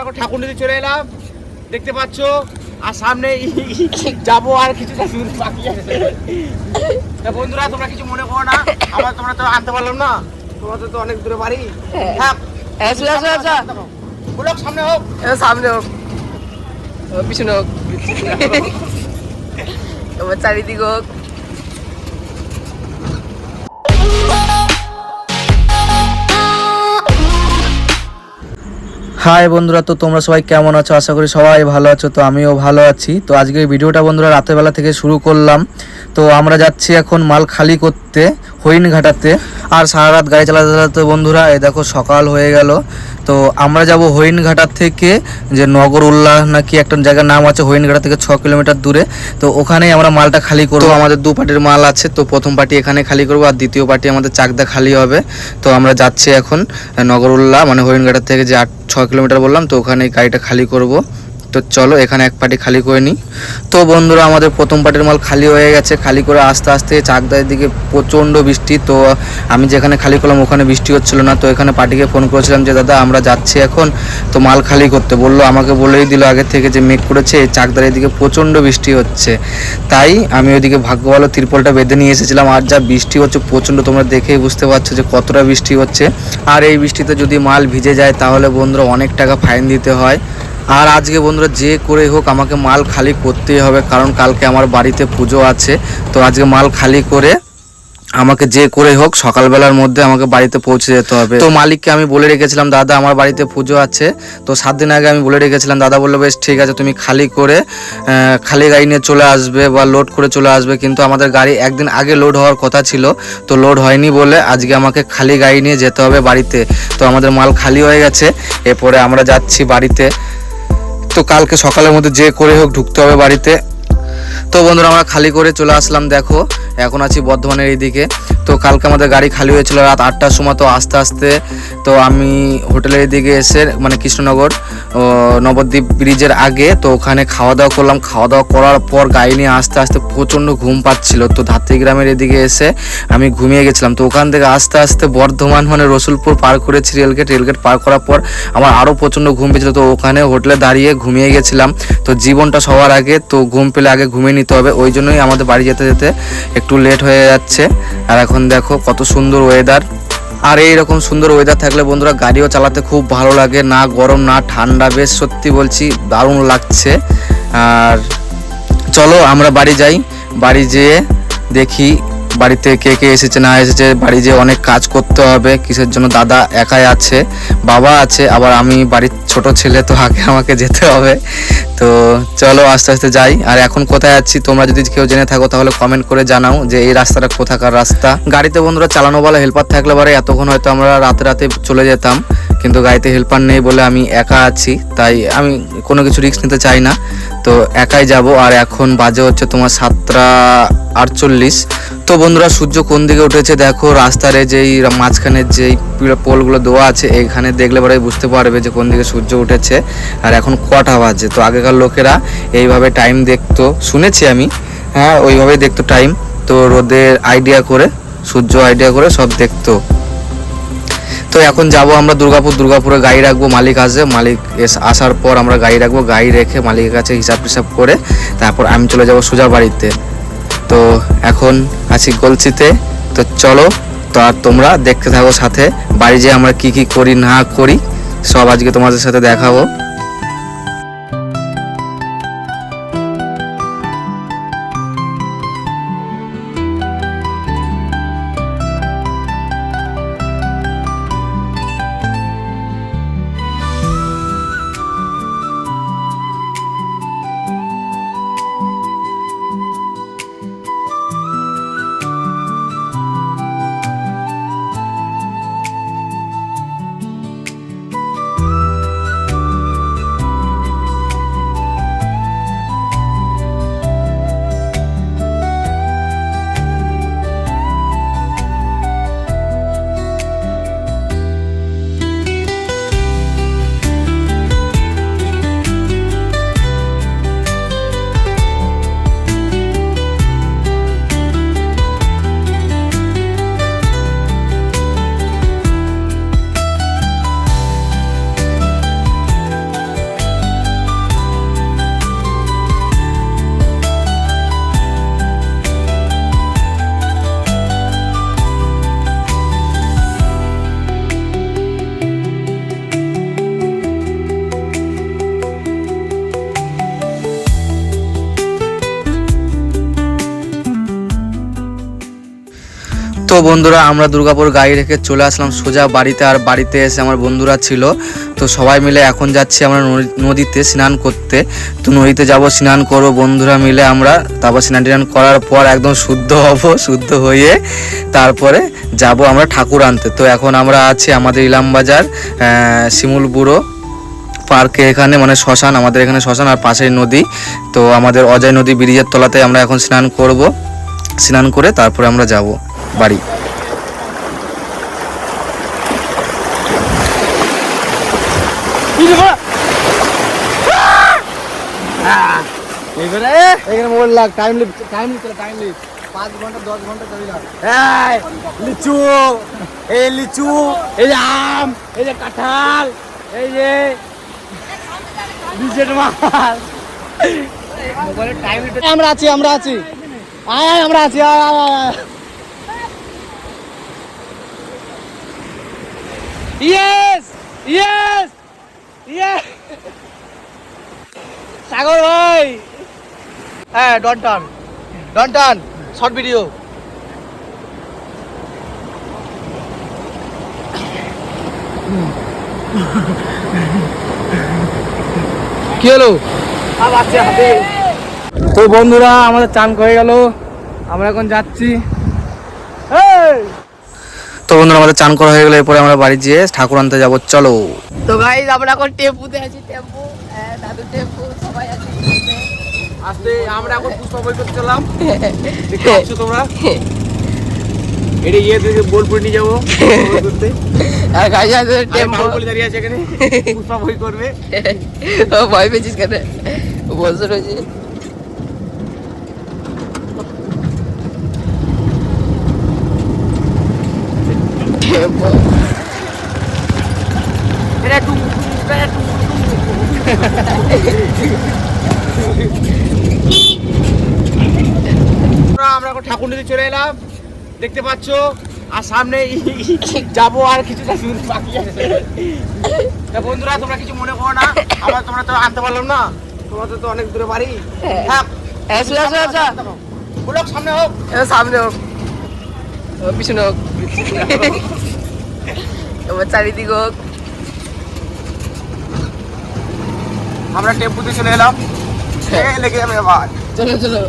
আমরা এখন ঠাকুর নিতে চলে এলাম। দেখতে পাচ্ছ? আর সামনে যাব আর কিছু বাকি আছে। তা বন্ধুরা তোমরা কিছু মনে করো না। আমরা তোমরা তো আনতে পারলাম না। তোমাদের তো অনেক দূরে বাড়ি। আসো বলক সামনে হোক। এ সামনে হোক। পিছনে হোক। চারিদিকে হোক। হাই বন্ধুরা, তো তোমরা সবাই কেমন আছো? আশা করি সবাই ভালো আছো, তো আমিও ভালো আছি। তো আজকে ভিডিওটা বন্ধুরা রাতের বেলা থেকে শুরু করলাম। তো আমরা যাচ্ছি এখন মাল খালি করতে। হরিণঘাটাতে আর সারা রাত গাড়ি চালাতে চালাতে বন্ধুরা এই দেখো সকাল হয়ে গেল। তো আমরা যাব হরিণঘাটার থেকে যে নগর উল্লাহ নাকি একটা জায়গার নাম আছে হরিণঘাটা থেকে ছ কিলোমিটার দূরে। তো ওখানেই আমরা মালটা খালি করব। আমাদের দু পার্টির মাল আছে তো প্রথম পার্টি এখানে খালি করব আর দ্বিতীয় পার্টি আমাদের চাকদা খালি হবে। তো আমরা যাচ্ছি এখন নগর উল্লাহ মানে হরিণঘাটার থেকে যে আট ছ কিলোমিটার বললাম তো ওখানে গাড়িটা খালি করব। তো চলো, এখানে এক পার্টি খালি করে নিই। তো বন্ধুরা, আমাদের প্রথম পার্টির মাল খালি হয়ে গেছে। খালি করে আস্তে আস্তে চাকদার দিকে প্রচণ্ড বৃষ্টি। তো আমি যেখানে খালি করলাম, ওখানে বৃষ্টি হচ্ছিল না। তো এখানে পার্টিকে ফোন করেছিলাম যে, দাদা, আমরা যাচ্ছি এখন। তো মাল খালি করতে বলল। আমাকে বলেই দিল আগে থেকে যে, মেঘ করেছে, এই চাকদার এদিকে প্রচণ্ড বৃষ্টি হচ্ছে। তাই আমি ওইদিকে ভাগ্য ভালো তিরপলটা বেঁধে নিয়ে এসেছিলাম। আর যা বৃষ্টি হচ্ছে, প্রচণ্ড তোমরা দেখেই বুঝতে পারছ যে, কতটা বৃষ্টি হচ্ছে। আর এই বৃষ্টিতে যদি মাল ভিজে যায়, তাহলে বন্ধুরা অনেক টাকা ফাইন দিতে হয়। আর আজকে বন্ধুরা যে করে হোক আমাকে মাল খালি করতেই হবে, কারণ কালকে আমার বাড়িতে পুজো আছে। তো আজকে মাল খালি করে আমাকে যে করে হোক সকালবেলার মধ্যে আমাকে বাড়িতে পৌঁছে যেতে হবে। তো মালিককে আমি বলে রেখেছিলাম, দাদা, আমার বাড়িতে পুজো আছে। তো সাত দিন আগে আমি বলে রেখেছিলাম, দাদা বলল, বেশ, ঠিক আছে, তুমি খালি করে খালি গাড়ি নিয়ে চলে আসবে বা লোড করে চলে আসবে। কিন্তু আমাদের গাড়ি একদিন আগে লোড হওয়ার কথা ছিল, তো লোড হয়নি বলে আজকে আমাকে খালি গাড়ি নিয়ে যেতে হবে বাড়িতে। তো আমাদের মাল খালি হয়ে গেছে। এরপরে আমরা যাচ্ছি বাড়িতে। তো কালকে সকালের মধ্যে যে করে হোক ঢুকতে হবে বাড়িতে। তো বন্ধুরা, আমরা খালি করে চলে আসলাম, দেখো। এখন আছি বর্ধমানের এইদিকে। তো কালকে আমাদের গাড়ি খালি হয়েছিল রাত আটটার সময়, তো আস্তে আস্তে তো আমি হোটেলের দিকে এসে মানে কৃষ্ণনগর নবদ্বীপ ব্রিজের আগে, তো ওখানে খাওয়া দাওয়া করলাম। খাওয়া দাওয়া করার পর গাড়ি নিয়ে আস্তে আস্তে প্রচণ্ড ঘুম পাচ্ছিল। তো ধাত্রী গ্রামের এদিকে এসে আমি ঘুমিয়ে গেছিলাম। তো ওখান থেকে আস্তে আস্তে বর্ধমান মানে রসুলপুর পার করেছি রেলগেট। রেলগেট পার করার পর আমার আরও প্রচণ্ড ঘুম পেয়েছিল। তো ওখানে হোটেলে দাঁড়িয়ে ঘুমিয়ে গেছিলাম। তো জীবনটা সবার আগে, তো ঘুম পেলে আগে ঘুমিয়ে নিতে হবে। ওই জন্যই আমাদের বাড়ি যেতে যেতে একটু লেট হয়ে যাচ্ছে। আর এখন দেখো কত সুন্দর ওয়েদার আর এই রকম সুন্দর ওয়েদার থাকলে বন্ধুরা গাড়িও চালাতে খুব ভালো লাগে। না গরম, না ঠান্ডা। বেশ সত্যি বলছি, দারুণ লাগছে। আর চলো আমরা বাড়ি যাই। বাড়ি যেয়ে দেখি বাড়িতে কে কে এসেছে, না এসেছে, বাড়ি যেয়ে অনেক কাজ করতে হবে, কিসের জন্য দাদা একাই আছে, বাবা আছে, আবার আমি বাড়ির ছোট ছেলে, তো আগে আমাকে যেতে হবে। তো চলো আস্তে আস্তে যাই। আর এখন কোথায় যাচ্ছি, তোমরা যদি কেউ জেনে থাকো, তাহলে কমেন্ট করে জানাও যে এই রাস্তাটা কোথাকার রাস্তা। গাড়িতে বন্ধুরা চালানো বলা হেল্পার থাকলে পরে, এতক্ষণ হয়তো আমরা রাতে রাতে চলে যেতাম, কিন্তু গাড়িতে হেল্পার নেই বলে আমি একা আছি, তাই আমি কোনো কিছু রিস্ক নিতে চাই না। তো একাই যাব, আর এখন বাজে হচ্ছে তোমার সাতটা আটচল্লিশ। তো বন্ধুরা, সূর্য কোন দিকে উঠেছে দেখো, রাস্তার যেই মাঝখানে যেই পোলগুলো দেওয়া আছে এইখানে দেখলে পরে বুঝতে পারবে যে কোন দিকে সূর্য উঠেছে আর এখন কটা বাজে। তো আগেকার লোকেরা এইভাবে টাইম দেখতো, শুনেছি আমি হ্যাঁ ওইভাবেই দেখতো টাইম তো রোদের আইডিয়া করে, সূর্য আইডিয়া করে সব দেখতো। তো এখন যাব আমরা দুর্গাপুর, দুর্গাপুরে গাড়ি রাখব, মালিক আসবে, মালিক আসার পর আমরা গাড়ি রাখব, গাড়ি রেখে মালিকের কাছে হিসাব টিসাব করে তারপর আমি চলে যাব সোজা বাড়িতে। তো এখন আছি গলছিতে। তো চলো, তো আর তোমরা দেখতে থাকো সাথে, বাড়ি যেয়ে আমরা কি কি করি না করি, সব আজকে তোমাদের সাথে দেখাবো। বন্ধুরা, আমরা দুর্গাপুর গাড়ি রেখে চলে আসলাম সোজা বাড়িতে, আর বাড়িতে এসে আমার বন্ধুরা ছিল। তো সবাই মিলে এখন যাচ্ছি আমরা নদী- নদীতে স্নান করতে। তো নদীতে যাব, স্নান করব, বন্ধুরা মিলে আমরা। তারপর স্নান টান করার পর একদম শুদ্ধ হব, শুদ্ধ হয়ে তারপরে যাব আমরা ঠাকুর আনতে। তো এখন আমরা আছি আমাদের ইলামবাজার শিমুল বুড়ো পার্কে এখানে মানে শ্মশান, আমাদের এখানে শ্মশান আর পাশেই নদী। তো আমাদের অজয় নদী ব্রিজের তলাতে আমরা এখন স্নান করব। স্নান করে তারপরে আমরা যাব। বাড়ি। এখানে মোবাইল লাগ time leap time leap time leap পাঁচ ঘণ্টা দশ ঘণ্টা চলে যাবে। লিচু এই লিচু এই যে আম এই যে কাঁঠাল এই যে বিজেট মাল। আমরা আছি আমরা আছি। আয় আমরা আছি আয় আয় আয়, আয় ইয়েস ইয়েস ইয়েস সাগর ভাই! হ্যাঁ ডন টান ডন টান শর্ট ভিডিও কি হলো? তো বন্ধুরা আমাদের চান হয়ে গেল। আমরা এখন যাচ্ছি! তো বন্ধুরা আমাদের চান করা হয়ে গেলে এরপরে আমরা বাড়ি যেয়ে ঠাকুর আনতে যাব। চলো। তো গাইজ আমরা এখন টেম্পুতে আছি টেম্পু। দাদু টেম্পু সবাই আছি আস্তে আমরা এখন পুষ্পা বই করতে চললাম দেখতে পাচ্ছ তোমরা? এটা ইয়ে থেকে বোলপুর নিয়ে যাব আর আছে টেম্পু। বাহুবলী দাঁড়িয়ে আছে এখানে পুষ্পা বই করবে। ও ভয় পেয়েছিস কেন? বসে রয়েছে টেম্পু এটা টুকু এটা টুকু আমরা এখন ঠাকুর নিতে চলে এলাম। দেখতে পাচ্ছ আর সামনে যাব আর কিছুটা বাকি আছে। তা বন্ধুরা তোমরা কিছু মনে করো না আমরা তোমরা তো আনতে পারলাম না। তোমাদের তো অনেক দূরে বাড়ি। হ্যাঁ। আসো আসো আসো সামনে হোক। সামনে হোক। পিছনে হোক। এবার চারিদিকে হোক। আমরা টেম্পুতে চলে এলাম। এ, লেগে যাবে আবার। চলো চলো।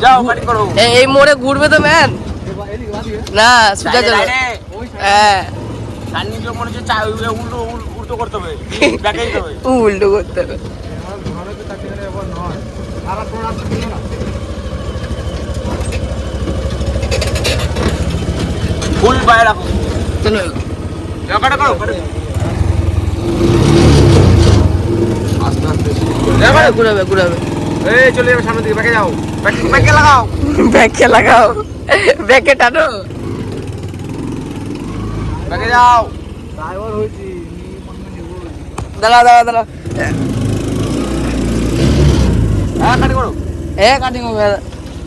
যাও গাড়ি করো। এই মোড়ে ঘুরবে তো ম্যান? না সোজা চলো। হ্যাঁ। মনে উল্টো করতে হবে। উল্টো করতে হবে। ফুল পায়ে রাখো। চলো। করো আস্তে আস্তে। ঘুরাবে ঘুরাবে। এই চলে যাবে সামনের দিকে ব্যাকে যাও। ব্যাকে ব্যাকে লাগাও। লাগাও। টানো। ব্যাকে যাও। ড্রাইভার হয়েছি দাঁড়া দাঁড়া দাঁড়া। হ্যাঁ করো। এ কাটিং হবে।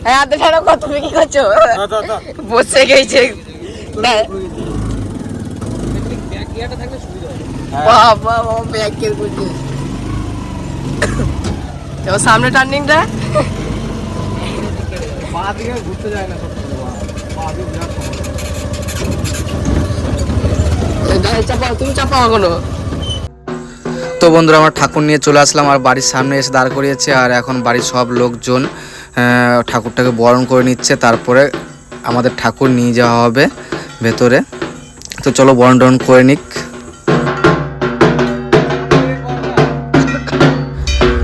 হ্যাঁ ছাড়ো কত তুমি কি করছ। বসে গেছে। সামনে টার্নিংটা। তো বন্ধুরা, আমরা ঠাকুর নিয়ে চলে আসলাম, আর বাড়ির সামনে এসে দাঁড় করিয়েছে, আর এখন বাড়ির সব লোকজন ঠাকুরটাকে বরণ করে নিচ্ছে, তারপরে আমাদের ঠাকুর নিয়ে যাওয়া হবে। ভেতরে। তো চলো বরণ টরণ করে নিক।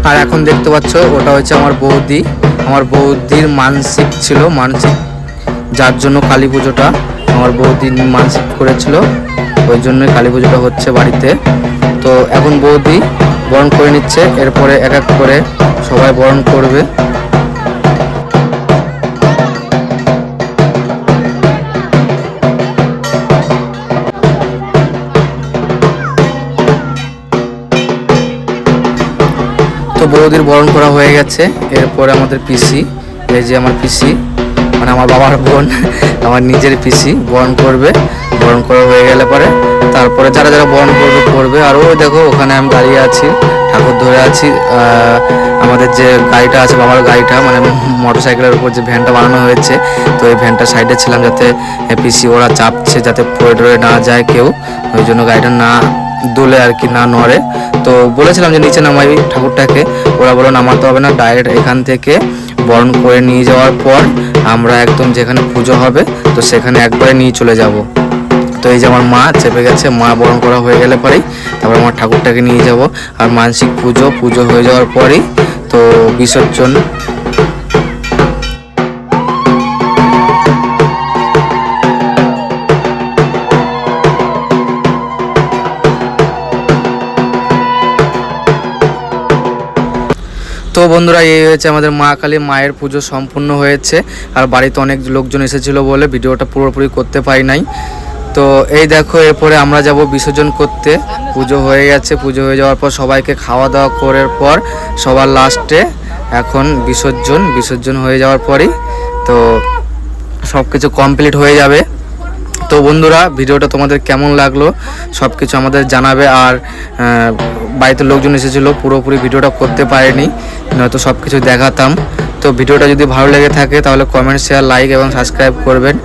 আর এখন দেখতে পাচ্ছ, ওটা হচ্ছে আমার বৌদি। আমার বৌদির মানসিক ছিল, মানসিক। যার জন্য কালী পুজোটা আমার বৌদি মানসিক করেছিল। ওই জন্যই কালী পুজোটা হচ্ছে বাড়িতে। তো এখন বৌদি বরণ করে নিচ্ছে, এরপরে এক এক করে সবাই বরণ করবে। তো বৌদির বরণ করা হয়ে গেছে। এরপরে আমাদের পিসি, এই যে আমার পিসি মানে আমার বাবার বোন, আমার নিজের পিসি, বরণ করবে। বরণ করা হয়ে গেলে পরে তারপরে যারা যারা বরণ করবে করবে। আর ওই দেখো, ওখানে আমি দাঁড়িয়ে আছি, ঠাকুর ধরে আছি। আমাদের যে গাড়িটা আছে, বাবার গাড়িটা মানে মোটর সাইকেলের উপর যে ভ্যানটা বানানো হয়েছে, তো এই ভ্যানটা সাইডে ছিলাম যাতে পিসি ওরা চাপছে, যাতে পড়ে না যায় কেউ। ওই জন্য গাড়িটা না দোলে আর কি না নড়ে। তো বলেছিলাম যে নিচে নামাই ঠাকুরটাকে, ওরা বলো নামাতে হবে না, ডাইরেক্ট এখান থেকে বরণ করে নিয়ে যাওয়ার পর আমরা একদম যেখানে পুজো হবে, তো সেখানে একবারে নিয়ে চলে যাব। তো এই যে আমার মা চেপে গেছে, মা বরণ করা হয়ে গেলে পরেই তারপর আমার ঠাকুরটাকে নিয়ে যাব। আর মানসিক পুজো পুজো হয়ে যাওয়ার পরেই তো বিসর্জন বন্ধুরা, এই হয়েছে আমাদের মা কালী, মায়ের পুজো সম্পূর্ণ হয়েছে। আর বাড়িতে অনেক লোকজন এসেছিল বলে ভিডিওটা পুরোপুরি করতে পারি নাই। তো এই দেখো, এরপরে আমরা যাব বিসর্জন করতে। পুজো হয়ে গেছে, পুজো হয়ে যাওয়ার পর সবাইকে খাওয়া দাওয়া করার পর সবার লাস্টে এখন বিসর্জন বিসর্জন হয়ে যাওয়ার পরেই তো সব কিছু কমপ্লিট হয়ে যাবে। তো বন্ধুরা, ভিডিওটা তোমাদের কেমন লাগল সব কিছু আমাদের জানাবে। আর বাড়িতে লোকজন এসেছিল, পুরোপুরি ভিডিওটা করতে পারেনি, নয়তো সব কিছু দেখাতাম। তো ভিডিওটা যদি ভালো লেগে থাকে, তাহলে কমেন্ট শেয়ার লাইক এবং সাবস্ক্রাইব করবেন।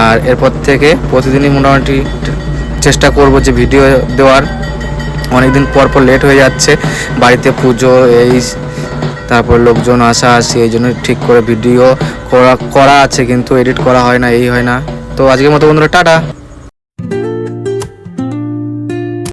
আর এরপর থেকে প্রতিদিনই মোটামুটি চেষ্টা করব যে ভিডিও দেওয়ার। অনেকদিন পর পর লেট হয়ে যাচ্ছে, বাড়িতে পুজো, এই তারপর লোকজন আসা আসি, এই জন্য ঠিক করে ভিডিও করা করা আছে, কিন্তু এডিট করা হয় না, এই হয় না। তো আজকের মতো বন্ধুরা, টাটা।